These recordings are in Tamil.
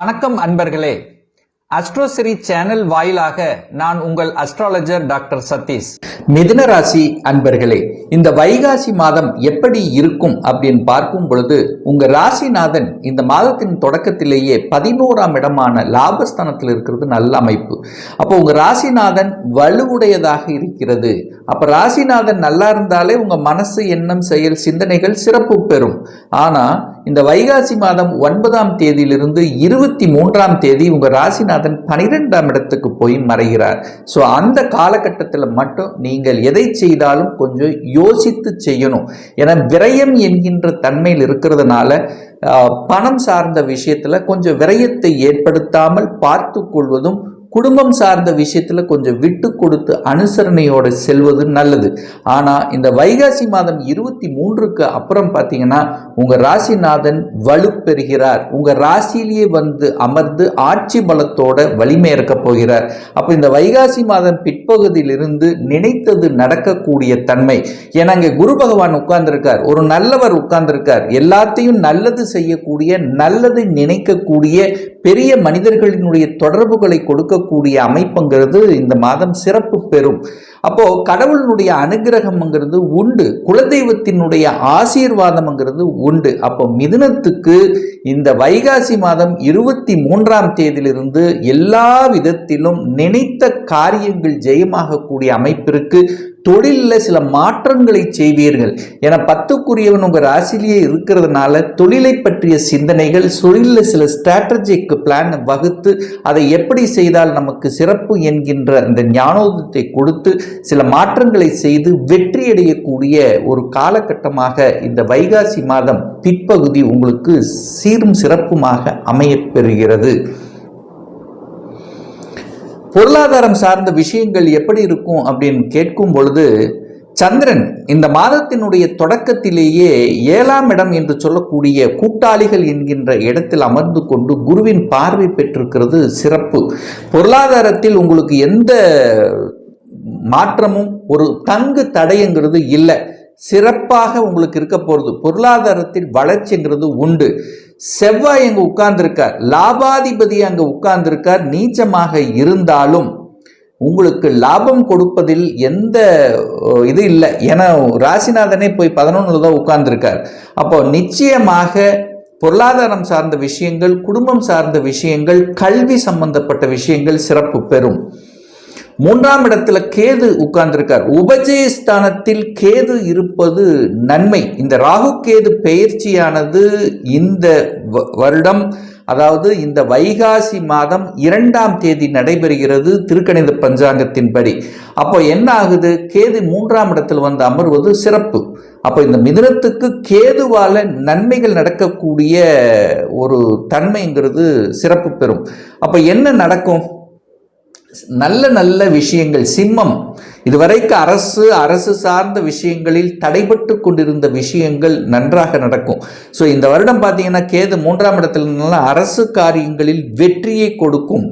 வணக்கம் அன்பர்களே. அஸ்ட்ரோசிரி சேனல் வாயிலாக நான் உங்கள் அஸ்ட்ராலஜர் டாக்டர் சதீஷ். மிதுன ராசி அன்பர்களே இந்த வைகாசி மாதம் எப்படி இருக்கும் அப்படின்னு பார்க்கும் பொழுது உங்க ராசிநாதன் இந்த மாதத்தின் தொடக்கத்திலேயே பதினோராம் இடமான லாபஸ்தானத்தில் இருக்கிறது நல்ல அமைப்பு. அப்போ உங்க ராசிநாதன் வலுவுடையதாக இருக்கிறது. அப்ப ராசிநாதன் நல்லா இருந்தாலே உங்க மனசு எண்ணம் செயல் சிந்தனைகள் சிறப்பு பெறும். ஆனா இந்த வைகாசி மாதம் ஒன்பதாம் தேதியிலிருந்து இருபத்தி மூன்றாம் தேதி உங்க ராசிநாதன் பனிரெண்டாம் இடத்துக்கு போய் மறைகிறார். ஸோ அந்த காலகட்டத்தில் மட்டும் நீங்கள் எதை செய்தாலும் கொஞ்சம் யோசித்து செய்யணும். ஏன்னா விரயம் என்கின்ற தன்மையில் இருக்கிறதுனால பணம் சார்ந்த விஷயத்தில் கொஞ்சம் விரயத்தை ஏற்படுத்தாமல் பார்த்து கொள்வதும் குடும்பம் சார்ந்த விஷயத்துல கொஞ்சம் விட்டு கொடுத்து அனுசரணையோட செல்வது நல்லது. ஆனா இந்த வைகாசி மாதம் இருபத்தி மூன்றுக்கு அப்புறம் பார்த்தீங்கன்னா உங்க ராசிநாதன் வலுப்பெறுகிறார். உங்க ராசியிலேயே வந்து அமர்ந்து ஆட்சி பலத்தோட வலிமை இருக்க போகிறார். அப்போ இந்த வைகாசி மாதம் பிற்பகுதியிலிருந்து நினைத்தது நடக்கக்கூடிய தன்மை. ஏன்னா இங்க குரு பகவான் உட்கார்ந்திருக்கார். ஒரு நல்லவர் உட்கார்ந்திருக்கார். எல்லாத்தையும் நல்லது செய்யக்கூடிய நல்லதை நினைக்கக்கூடிய பெரிய மனிதர்களினுடைய தொடர்புகளை கொடுக்க கொடுக்கக்கூடிய அமைப்புங்கிறது இந்த மாதம் சிறப்பு பெறும். அப்போ கடவுளினுடைய அனுகிரகம்ங்கிறது உண்டு. குலதெய்வத்தினுடைய ஆசீர்வாதம்ங்கிறது உண்டு. அப்போ மிதுனத்துக்கு இந்த வைகாசி மாதம் இருபத்தி மூன்றாம் தேதியிலிருந்து எல்லா விதத்திலும் நினைத்த காரியங்கள் ஜெயமாகக்கூடிய அமைப்பிற்கு தொழிலில் சில மாற்றங்களை செய்வீர்கள். என பத்துக்குரியவன் உங்கள் ராசிலேயே இருக்கிறதுனால தொழிலை பற்றிய சிந்தனைகள் தொழிலில் சில ஸ்ட்ராட்டஜிக்கு பிளான் வகுத்து அதை எப்படி செய்தால் நமக்கு சிறப்பு என்கின்ற இந்த ஞானோதத்தை கொடுத்து சில மாற்றங்களை செய்து வெற்றியடையக்கூடிய ஒரு காலகட்டமாக இந்த வைகாசி மாதம் பிற்பகுதி உங்களுக்கு சீரும் சிறப்புமாக அமையப்பெறுகிறது. பொருளாதாரம் சார்ந்த விஷயங்கள் எப்படி இருக்கும் அப்படின்னு கேட்கும் பொழுது சந்திரன் இந்த மாதத்தினுடைய தொடக்கத்திலேயே ஏழாம் இடம் என்று சொல்லக்கூடிய கூட்டாளிகள் என்கின்ற இடத்தில் அமர்ந்து கொண்டு குருவின் பார்வை பெற்றிருக்கிறது சிறப்பு. பொருளாதாரத்தில் உங்களுக்கு எந்த மாற்றமும் ஒரு தங்கு தடைங்கிறது இல்லை. சிறப்பாக உங்களுக்கு இருக்க போகிறது பொருளாதாரத்தில் வளர்ச்சிங்கிறது உண்டு. செவ்வாய் அங்கே உட்கார்ந்துருக்கார். லாபாதிபதி அங்கே உட்கார்ந்துருக்கார். நீச்சமாக இருந்தாலும் உங்களுக்கு லாபம் கொடுப்பதில் எந்த இது இல்லை. ஏன்னா ராசிநாதனே போய் பதினொன்றில் தான் உட்கார்ந்துருக்கார். அப்போ நிச்சயமாக பொருளாதாரம் சார்ந்த விஷயங்கள் குடும்பம் சார்ந்த விஷயங்கள் கல்வி சம்பந்தப்பட்ட விஷயங்கள் சிறப்பு பெறும். மூன்றாம் இடத்துல கேது உட்கார்ந்திருக்கார். உபஜயஸ்தானத்தில் கேது இருப்பது நன்மை. இந்த ராகு கேது பெயர்ச்சியானது இந்த வ- வருடம் அதாவது இந்த வைகாசி மாதம் இரண்டாம் தேதி நடைபெறுகிறது திருக்கணித பஞ்சாங்கத்தின்படி. அப்போ என்ன ஆகுது கேது மூன்றாம் இடத்தில் வந்து அமர்வது சிறப்பு. அப்போ இந்த மிதுனத்துக்கு கேதுவால நன்மைகள் நடக்கக்கூடிய ஒரு தன்மைங்கிறது சிறப்பு பெறும். அப்போ என்ன நடக்கும்? நல்ல நல்ல விஷயங்கள் சிம்மம். இதுவரைக்கும் அரசு அரசு சார்ந்த விஷயங்களில் தடைபட்டு கொண்டிருந்த விஷயங்கள் நன்றாக நடக்கும். ஸோ இந்த வருடம் பார்த்தீங்கன்னா கேது மூன்றாம் இடத்துல இருந்தாலும் அரசு காரியங்களில் வெற்றியை கொடுக்கும்.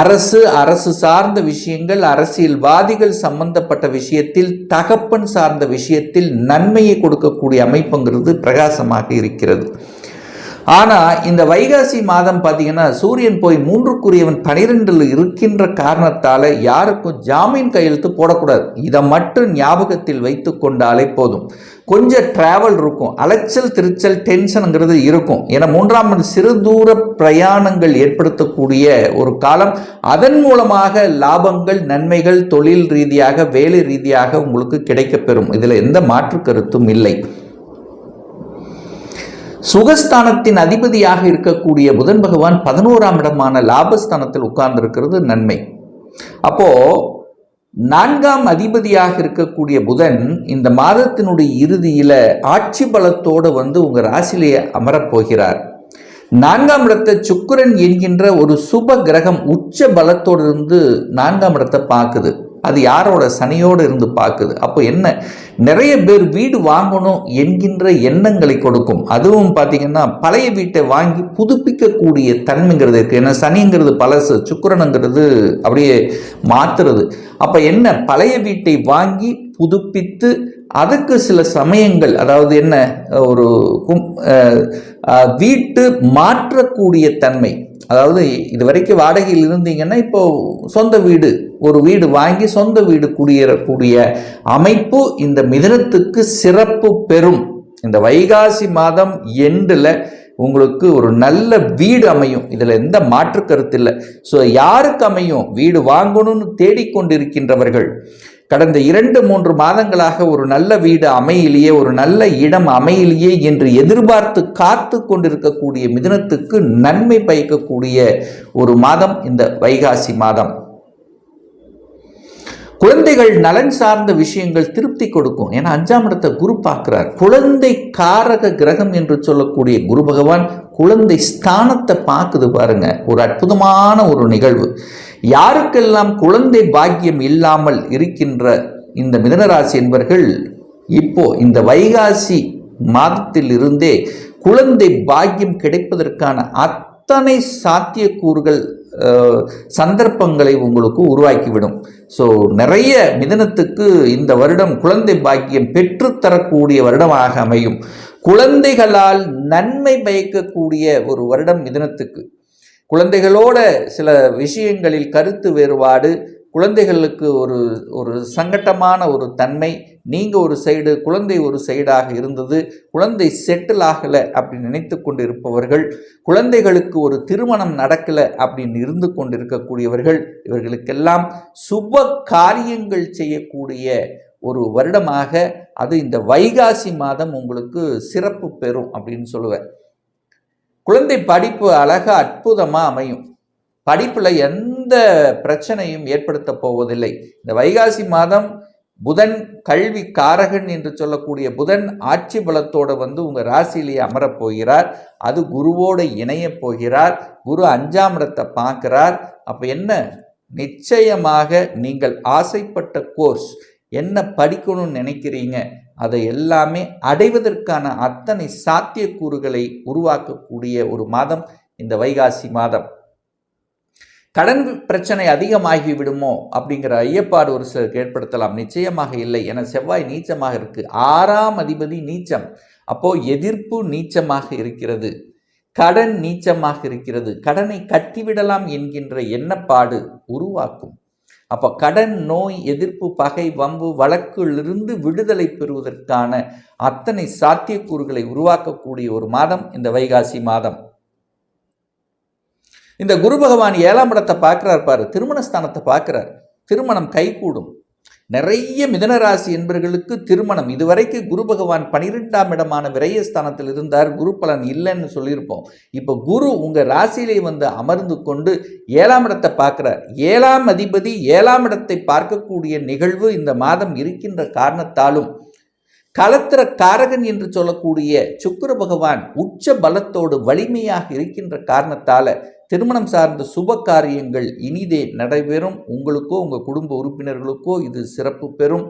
அரசு அரசு சார்ந்த விஷயங்கள் அரசியல்வாதிகள் சம்பந்தப்பட்ட விஷயத்தில் தகப்பன் சார்ந்த விஷயத்தில் நன்மையை கொடுக்கக்கூடிய அமைப்புங்கிறது பிரகாசமாக இருக்கிறது. ஆனா இந்த வைகாசி மாதம் பார்த்தீங்கன்னா சூரியன் போய் மூன்றுக்குரியவன் பனிரெண்டில் இருக்கின்ற காரணத்தால யாருக்கும் ஜாமீன் கையெழுத்து போடக்கூடாது. இதை மட்டும் ஞாபகத்தில் வைத்து கொண்டாலே போதும். கொஞ்சம் டிராவல் இருக்கும். அலைச்சல் திருச்சல் டென்ஷனுங்கிறது இருக்கும். ஏன்னா மூன்றாம் சிறு தூர பிரயாணங்கள் ஏற்படுத்தக்கூடிய ஒரு காலம். அதன் மூலமாக லாபங்கள் நன்மைகள் தொழில் ரீதியாக வேலை ரீதியாக உங்களுக்கு கிடைக்கப்பெறும். இதில் எந்த மாற்று கருத்தும் இல்லை. சுகஸ்தானத்தின் அதிபதியாக இருக்கக்கூடிய புதன் பகவான் பதினோராம் இடமான லாபஸ்தானத்தில் உட்கார்ந்திருக்கிறது நன்மை. அப்போ நான்காம் அதிபதியாக இருக்கக்கூடிய புதன் இந்த மாதத்தினுடைய இறுதியில ஆட்சி பலத்தோடு வந்து உங்க ராசியிலேயே அமரப் போகிறார். நான்காம் இடத்தை சுக்கரன் என்கின்ற ஒரு சுப கிரகம் உச்ச பலத்தோடு இருந்து நான்காம் இடத்தை பார்க்குது. அது யாரோட சனியோடு இருந்து பார்க்குது. அப்போ என்ன? நிறைய பேர் வீடு வாங்கணும் என்கின்ற எண்ணங்களை கொடுக்கும். அதுவும் பார்த்தீங்கன்னா பழைய வீட்டை வாங்கி புதுப்பிக்கக்கூடிய தன்மைங்கிறது இருக்குது ஏன்னா சனிங்கிறது பழசு சுக்கரனுங்கிறது அப்படியே மாற்றுறது அப்போ என்ன? பழைய வீட்டை வாங்கி புதுப்பித்து அதுக்கு சில சமயங்கள் அதாவது என்ன ஒரு கும்- வீட்டு மாற்றக்கூடிய தன்மை. அதாவது இது வரைக்கும் வாடகையில் இருந்தீங்கன்னா இப்போ சொந்த வீடு ஒரு வீடு வாங்கி சொந்த வீடு குடியேறக்கூடிய அமைப்பு இந்த மிதனத்துக்கு சிறப்பு பெறும். இந்த வைகாசி மாதம் எண்டில் உங்களுக்கு ஒரு நல்ல வீடு அமையும். இதில் எந்த மாற்று கருத்து இல்லை. ஸோ யாருக்கு அமையும்? வீடு வாங்கணும்னு தேடிக்கொண்டிருக்கின்றவர்கள். கடந்த இரண்டு மூன்று மாதங்களாக ஒரு நல்ல வீடு அமையிலேயே ஒரு நல்ல இடம் அமையிலேயே என்று எதிர்பார்த்து காத்து கொண்டிருக்கக்கூடிய மிதனத்துக்கு நன்மை பயக்கக்கூடிய ஒரு மாதம் இந்த வைகாசி மாதம். குழந்தைகள் நலன் சார்ந்த விஷயங்கள் திருப்தி கொடுக்கும். ஏன்னா அஞ்சாம் இடத்தை குரு பார்க்கிறார். குழந்தை காரக கிரகம் என்று சொல்லக்கூடிய குரு பகவான் குழந்தை ஸ்தானத்தை பார்க்குது பாருங்க. ஒரு அற்புதமான ஒரு நிகழ்வு. யாருக்கெல்லாம் குழந்தை பாக்கியம் இல்லாமல் இருக்கின்ற இந்த மிதனராசி என்பர்கள் இப்போ இந்த வைகாசி மாதத்தில் இருந்தே குழந்தை பாக்கியம் கிடைப்பதற்கான அத்தனை சாத்தியக்கூறுகள் சந்தர்ப்பங்களை உங்களுக்கு உருவாக்கிவிடும். ஸோ நிறைய மிதனத்துக்கு இந்த வருடம் குழந்தை பாக்கியம் பெற்றுத்தரக்கூடிய வருடமாக அமையும். குழந்தைகளால் நன்மை பயக்கக்கூடிய ஒரு வருடம் மிதனத்துக்கு. குழந்தைகளோட சில விஷயங்களில் கருத்து வேறுபாடு குழந்தைகளுக்கு ஒரு ஒரு சங்கட்டமான ஒரு தன்மை நீங்கள் ஒரு சைடு குழந்தை ஒரு சைடாக இருந்தது குழந்தை செட்டில் ஆகலை அப்படின்னு நினைத்து கொண்டு இருப்பவர்கள் குழந்தைகளுக்கு ஒரு திருமணம் நடக்கலை அப்படின்னு இருந்து கொண்டு இருக்கக்கூடியவர்கள் இவர்களுக்கெல்லாம் சுப காரியங்கள் செய்யக்கூடிய ஒரு வருடமாக அது இந்த வைகாசி மாதம் உங்களுக்கு சிறப்பு பெறும் அப்படின்னு சொல்லுவேன். குழந்தை படிப்பு அழகா அற்புதமாக அமையும். படிப்பில் எந்த பிரச்சனையும் ஏற்படுத்த போவதில்லை. இந்த வைகாசி மாதம் புதன் கல்வி காரகன் என்று சொல்லக்கூடிய புதன் ஆட்சி பலத்தோடு வந்து உங்கள் ராசியிலேயே அமரப் போகிறார். அது குருவோடு இணையப் போகிறார். குரு அஞ்சாம் இடத்தை பார்க்கிறார். அப்போ என்ன? நிச்சயமாக நீங்கள் ஆசைப்பட்ட கோர்ஸ் என்ன படிக்கணும்னு நினைக்கிறீங்க? அதை எல்லாமே அடைவதற்கான அத்தனை சாத்தியக்கூறுகளை உருவாக்கக்கூடிய ஒரு மாதம் இந்த வைகாசி மாதம். கடன் பிரச்சனை அதிகமாகி விடுமோ அப்படிங்கிற ஐயப்பாடு ஒரு சிலருக்கு ஏற்படுத்தலாம். நிச்சயமாக இல்லை. என செவ்வாய் நீச்சமாக இருக்கு. ஆறாம் அதிபதி நீச்சம். அப்போ எதிர்ப்பு நீச்சமாக இருக்கிறது. கடன் நீச்சமாக இருக்கிறது. கடனை கட்டிவிடலாம் என்கின்ற எண்ணப்பாடு உருவாக்கும். அப்போ கடன் நோய் எதிர்ப்பு பகை வம்பு வழக்கிலிருந்து விடுதலை பெறுவதற்கான அத்தனை சாத்தியக்கூறுகளை உருவாக்கக்கூடிய ஒரு மாதம் இந்த வைகாசி மாதம். இந்த குரு பகவான் ஏழாம் இடத்தை பார்க்குறார் பாரு திருமணஸ்தானத்தை பார்க்குறார். திருமணம் கைகூடும். நிறைய மிதனராசி என்பவர்களுக்கு திருமணம். இதுவரைக்கும் குரு பகவான் பனிரெண்டாம் இடமான விரயஸ்தானத்தில் இருந்தார். குரு பலன் இல்லைன்னு சொல்லியிருப்போம். இப்போ குரு உங்கள் ராசியிலே வந்து அமர்ந்து கொண்டு ஏழாம் இடத்தை பார்க்குறார். ஏழாம் அதிபதி ஏழாம் இடத்தை பார்க்கக்கூடிய நிகழ்வு இந்த மாதம் இருக்கின்ற காரணத்தாலும் கலத்திர காரகன் என்று சொல்லக்கூடிய சுக்கர பகவான் உச்ச பலத்தோடு வலிமையாக இருக்கின்ற காரணத்தால திருமணம் சார்ந்த சுப காரியங்கள் இனிதே நடைபெறும். உங்களுக்கோ உங்கள் குடும்ப உறுப்பினர்களுக்கோ இது சிறப்பு பெறும்.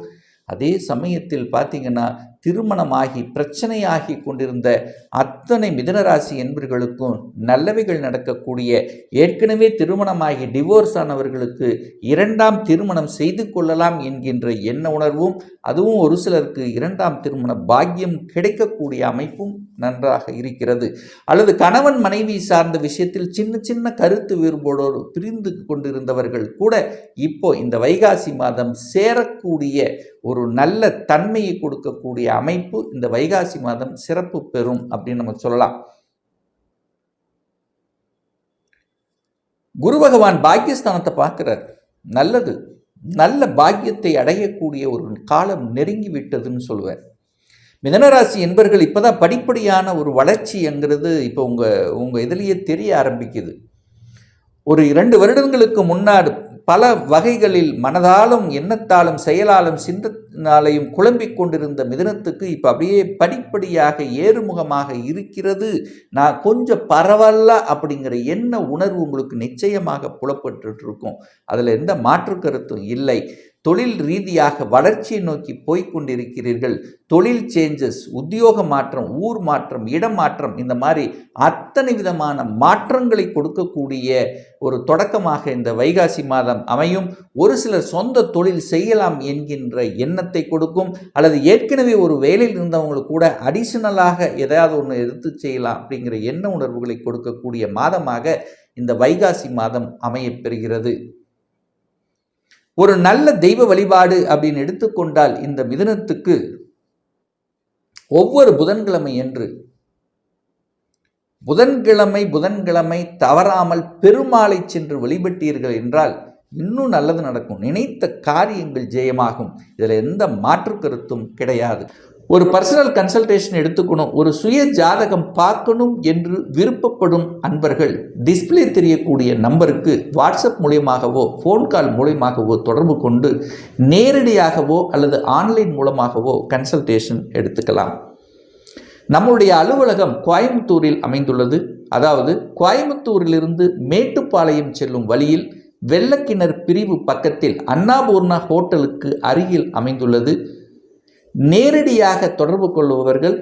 அதே சமயத்தில் பார்த்தீங்கன்னா திருமணமாகி பிரச்சனையாகி கொண்டிருந்த அத்தனை மிதனராசி என்பர்களுக்கும் நல்லவைகள் நடக்கக்கூடிய ஏற்கனவே திருமணமாகி டிவோர்ஸ் ஆனவர்களுக்கு இரண்டாம் திருமணம் செய்து கொள்ளலாம் என்கின்ற எண்ண உணர்வும் அதுவும் ஒரு சிலருக்கு இரண்டாம் திருமண பாக்கியம் கிடைக்கக்கூடிய அமைப்பும் நன்றாக இருக்கிறது. அல்லது கணவன் மனைவி சார்ந்த விஷயத்தில் சின்ன சின்ன கருத்து வேறுபாடோடு பிரிந்து கொண்டிருந்தவர்கள் கூட இப்போ இந்த வைகாசி மாதம் சேரக்கூடிய ஒரு நல்ல தன்மையை கொடுக்கக்கூடிய அமைப்பு இந்த வைகாசி மாதம் சிறப்பு பெறும் அப்படின்னு நம்ம சொல்லலாம். குரு பகவான் பாக்கியஸ்தானத்தை பார்க்கிறார். நல்லது. நல்ல பாக்கியத்தை அடையக்கூடிய ஒரு காலம் நெருங்கி விட்டதுன்னு சொல்லுவார். மிதனராசி என்பர்கள் இப்போதான் படிப்படியான ஒரு வளர்ச்சிங்கிறது இப்போ உங்கள் உங்கள் இதுலேயே தெரிய ஆரம்பிக்குது. ஒரு இரண்டு வருடங்களுக்கு முன்னாடி பல வகைகளில் மனதாலும் எண்ணத்தாலும் செயலாலும் சிந்த நாளையும் குழம்பிக் கொண்டிருந்த மிதனத்துக்கு இப்போ அப்படியே படிப்படியாக ஏறுமுகமாக இருக்கிறது. நான் கொஞ்சம் பரவாயில்ல அப்படிங்கிற என்ன உணர்வு உங்களுக்கு நிச்சயமாக புலப்பட்டு இருக்கும் அதில் எந்த மாற்று கருத்தும் இல்லை. தொழில் ரீதியாக வளர்ச்சியை நோக்கி போய்கொண்டிருக்கிறீர்கள் தொழில் சேஞ்சஸ் உத்தியோக மாற்றம் ஊர் மாற்றம் இடம் மாற்றம் இந்த மாதிரி அத்தனை விதமான மாற்றங்களை கொடுக்கக்கூடிய ஒரு தொடக்கமாக இந்த வைகாசி மாதம் அமையும். ஒரு சிலர் சொந்த தொழில் செய்யலாம் என்கின்ற எண்ணத்தை கொடுக்கும் அல்லது ஏற்கனவே ஒரு வேலையில் இருந்தவங்களுக்கு கூட அடிஷனலாக எதையாவது ஒன்று எடுத்து செய்யலாம் அப்படிங்கிற எண்ண உணர்வுகளை கொடுக்கக்கூடிய மாதமாக இந்த வைகாசி மாதம் அமையப்பெறுகிறது. ஒரு நல்ல தெய்வ வழிபாடு அப்படின்னு எடுத்துக்கொண்டால் இந்த மிதனத்துக்கு ஒவ்வொரு புதன்கிழமை என்று புதன்கிழமை புதன்கிழமை தவறாமல் பெருமாளை சென்று வழிபட்டீர்கள் என்றால் இன்னும் நல்லது நடக்கும். நினைத்த காரியங்கள் ஜெயமாகும். இதில் எந்த மாற்று கருத்தும் கிடையாது. ஒரு பர்சனல் கன்சல்டேஷன் எடுத்துக்கணும். ஒரு சுய ஜாதகம் பார்க்கணும் என்று விருப்பப்படும் அன்பர்கள் டிஸ்பிளே தெரியக்கூடிய நம்பருக்கு வாட்ஸ்அப் மூலியமாகவோ ஃபோன் கால் மூலியமாகவோ தொடர்பு கொண்டு நேரடியாகவோ அல்லது ஆன்லைன் மூலமாகவோ கன்சல்டேஷன் எடுத்துக்கலாம். நம்முடைய அலுவலகம் கோயம்புத்தூரில் அமைந்துள்ளது. அதாவது கோயம்புத்தூரிலிருந்து மேட்டுப்பாளையம் செல்லும் வழியில் வெள்ளக்கிணர் பிரிவு பக்கத்தில் அன்னாபூர்ணா ஹோட்டலுக்கு அருகில் அமைந்துள்ளது. நேரடியாக தொடர்பு கொள்பவர்கள்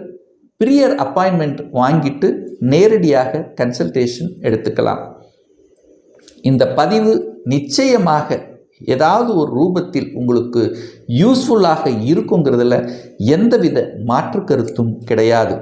பிரியர் அப்பாயின்மெண்ட் வாங்கிட்டு நேரடியாக கன்சல்டேஷன் எடுத்துக்கலாம். இந்த பதிவு நிச்சயமாக ஏதாவது ஒரு ரூபத்தில் உங்களுக்கு யூஸ்ஃபுல்லாக இருக்குங்கிறதுல எந்தவித மாற்று கருத்தும் கிடையாது.